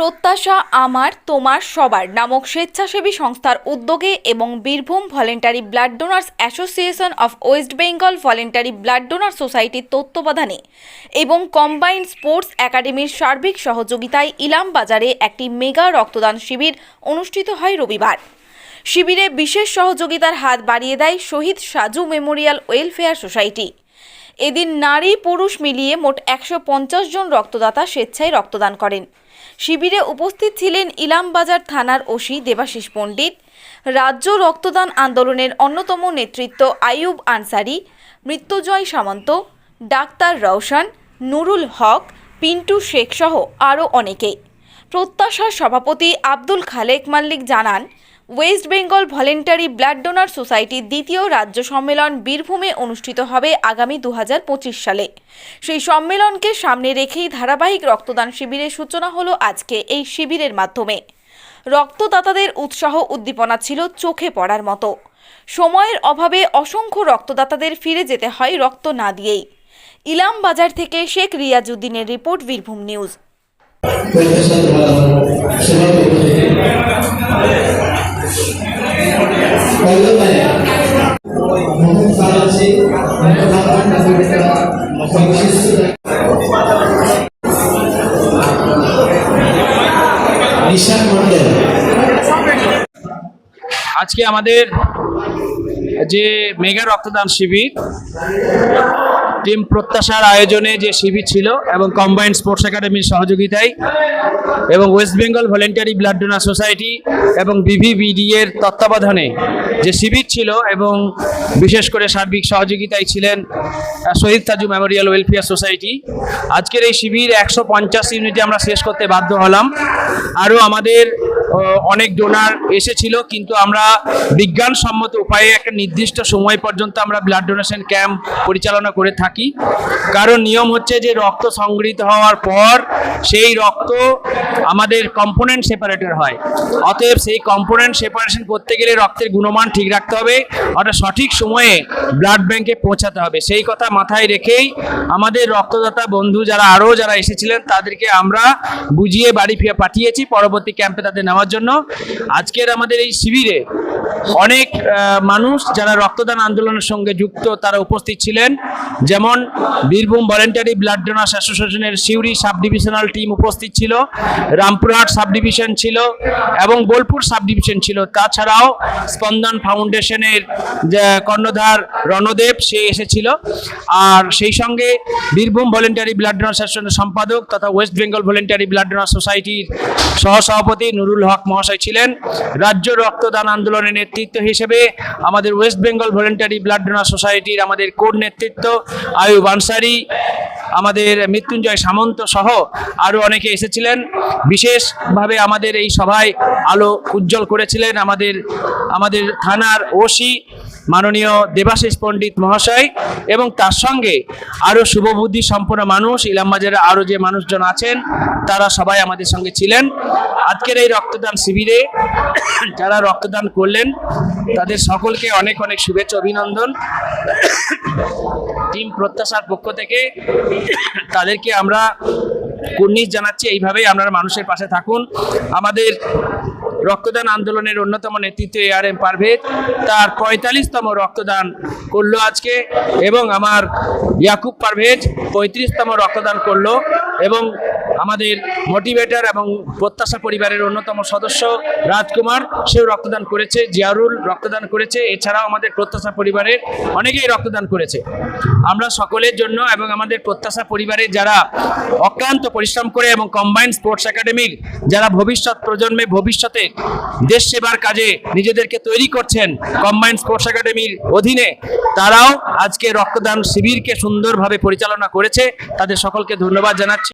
প্রত্যাশা আমার, তোমার, সবার নামক স্বেচ্ছাসেবী সংস্থার উদ্যোগে এবং Birbhum voluntary blood donors association of West Bengal voluntary blood donor সোসাইটির তত্ত্বাবধানে এবং কম্বাইন্ড স্পোর্টস একাডেমির সার্বিক সহযোগিতায় ইলাম বাজারে একটি মেগা রক্তদান শিবির অনুষ্ঠিত হয় রবিবার। শিবিরে বিশেষ সহযোগিতার হাত বাড়িয়ে দেয় Shahid Saju memorial welfare society. এদিন নারী পুরুষ মিলিয়ে মোট একশো পঞ্চাশ জন রক্তদাতা স্বেচ্ছায় রক্তদান করেন। শিবিরে উপস্থিত ছিলেন ইলামবাজার থানার ওসি দেবাশিস পণ্ডিত, রাজ্য রক্তদান আন্দোলনের অন্যতম নেতৃত্ব আইয়ুব আনসারি মৃত্যুজয় সামন্ত, ডাক্তার রওশান, নুরুল হক, পিন্টু শেখ সহ আরও অনেকে প্রত্যাশার সভাপতি আব্দুল খালেক মাল্লিক জানান West Bengal voluntary blood donor সোসাইটির দ্বিতীয় রাজ্য সম্মেলন বীরভূমে অনুষ্ঠিত হবে আগামী দু হাজার পঁচিশ সালে। সেই সম্মেলনকে সামনে রেখেই ধারাবাহিক রক্তদান শিবিরের সূচনা হলো আজকে এই শিবিরের মাধ্যমে। রক্তদাতাদের উৎসাহ উদ্দীপনা ছিল চোখে পড়ার মতো। সময়ের অভাবে অসংখ্য রক্তদাতাদের ফিরে যেতে হয় রক্ত না দিয়েই। ইলাম বাজার থেকে শেখ রিয়াজউদ্দিনের রিপোর্ট বীরভূম নিউজ। আজকে আমাদের যে মেগা রক্তদান শিবির টিম প্রত্যাশার আয়োজনে যে শিবির ছিল এবং কম্বাইন্ড স্পোর্টস একাডেমির সহযোগিতায় এবং West Bengal voluntary blood donor society এবং বিভিবিডি এর তত্ত্বাবধানে যে শিবির ছিল এবং বিশেষ করে সার্বিক সহযোগিতায় ছিলেন Shahid Taju memorial welfare society আজকের এই শিবির একশো পঞ্চাশ ইউনিটে আমরা শেষ করতে বাধ্য হলাম। আরও আমাদের অনেক ডোনার এসেছিল, কিন্তু আমরা বিজ্ঞানসম্মত উপায়ে একটা নির্দিষ্ট সময় পর্যন্ত আমরা ব্লাড ডোনেশন ক্যাম্প পরিচালনা করে থাকি। কারণ নিয়ম হচ্ছে যে রক্ত সংগৃহীত হওয়ার পর সেই রক্ত আমাদের কম্পোনেন্ট সেপারেটর হয়। অতএব সেই কম্পোনেন্ট সেপারেশন করতে গেলে রক্তের গুণমান ঠিক রাখতে হবে, অর্থাৎ সঠিক সময়ে ব্লাড ব্যাংকে পৌঁছাতে হবে। সেই কথা মাথায় রেখেই আমাদের রক্তদাতা বন্ধু যারা আরও যারা এসেছিলেন, তাদেরকে আমরা বুঝিয়ে বাড়ি ফিরে পাঠিয়েছি। পরবর্তী ক্যাম্পে তাদের নেওয়ার জন্য আজকের আমাদের এই শিবিরে অনেক মানুষ যারা রক্তদান আন্দোলনের সঙ্গে যুক্ত, তারা উপস্থিত ছিলেন। যেমন বীরভূম ভলেন্টারি ব্লাড ডোনার্স অ্যাসোসিয়েশনের সিউড়ি সাব ডিভিশনাল টিম উপস্থিত ছিল, রামপুরহাট সাব ডিভিশন ছিল এবং বোলপুর সাব ডিভিশন ছিল। তাছাড়াও স্পন্দন ফাউন্ডেশনের কর্ণধার রণদেব, সে এসেছিল। আর সেই সঙ্গে বীরভূম ভলেন্টারি ব্লাড ডোনার অ্যাসোসিয়েশনের সম্পাদক তথা West Bengal voluntary blood donor সোসাইটির সহসভাপতি নুরুল হক মহাশয় ছিলেন। রাজ্য রক্তদান আন্দোলনের নেতৃত্ব হিসেবে আমাদের West Bengal voluntary blood donor সোসাইটির আমাদের কোর নেতৃত্ব আয়ুব আনসারি, আমাদের মৃত্যুঞ্জয় সামন্ত সহ আরও অনেকে এসেছিলেন। বিশেষভাবে আমাদের এই সভায় আলো উজ্জ্বল করেছিলেন আমাদের আমাদের থানার ওসি মাননীয় দেবাশিস পণ্ডিত মহাশয় এবং তার সঙ্গে আরও শুভবুদ্ধি সম্পন্ন মানুষ ইলামবাজারে আরও যে মানুষজন আছেন, তারা সবাই আমাদের সঙ্গে ছিলেন। আজকের এই রক্তদান শিবিরে যারা রক্তদান করলেন, তাদের সকলকে অনেক অনেক শুভেচ্ছা, অভিনন্দন। টিম প্রত্যাশার পক্ষ থেকে তাদেরকে আমরা কুর্নিশ জানাচ্ছি। এইভাবেই আপনারা মানুষের পাশে থাকুন। আমাদের রক্তদান আন্দোলনের অন্যতম নেতৃত্ব এ আর এম পারভেজ। তার পঁয়তাল্লিশতম রক্তদান করল আজকে এবং আমার ইয়াকুব পারভেজ পঁয়ত্রিশতম রক্তদান করল এবং আমাদের মোটিভেটার এবং প্রত্যাশা পরিবারের অন্যতম সদস্য রাজকুমার, সেও রক্তদান করেছে, জিয়ারুল রক্তদান করেছে, এছাড়াও আমাদের প্রত্যাশা পরিবারের অনেকেই রক্তদান করেছে। আমরা সকলের জন্য এবং আমাদের প্রত্যাশা পরিবারের যারা অক্লান্ত পরিশ্রম করে এবং কম্বাইন্ড স্পোর্টস একাডেমির যারা ভবিষ্যৎ প্রজন্মে ভবিষ্যতে দেশ সেবার কাজে নিজেদেরকে তৈরি করছেন কম্বাইন্ড স্পোর্টস একাডেমির অধীনে। তারাও আজকে রক্তদান শিবিরকে সুন্দরভাবে পরিচালনা করেছে। তাদের সকলকে ধন্যবাদ জানাচ্ছি।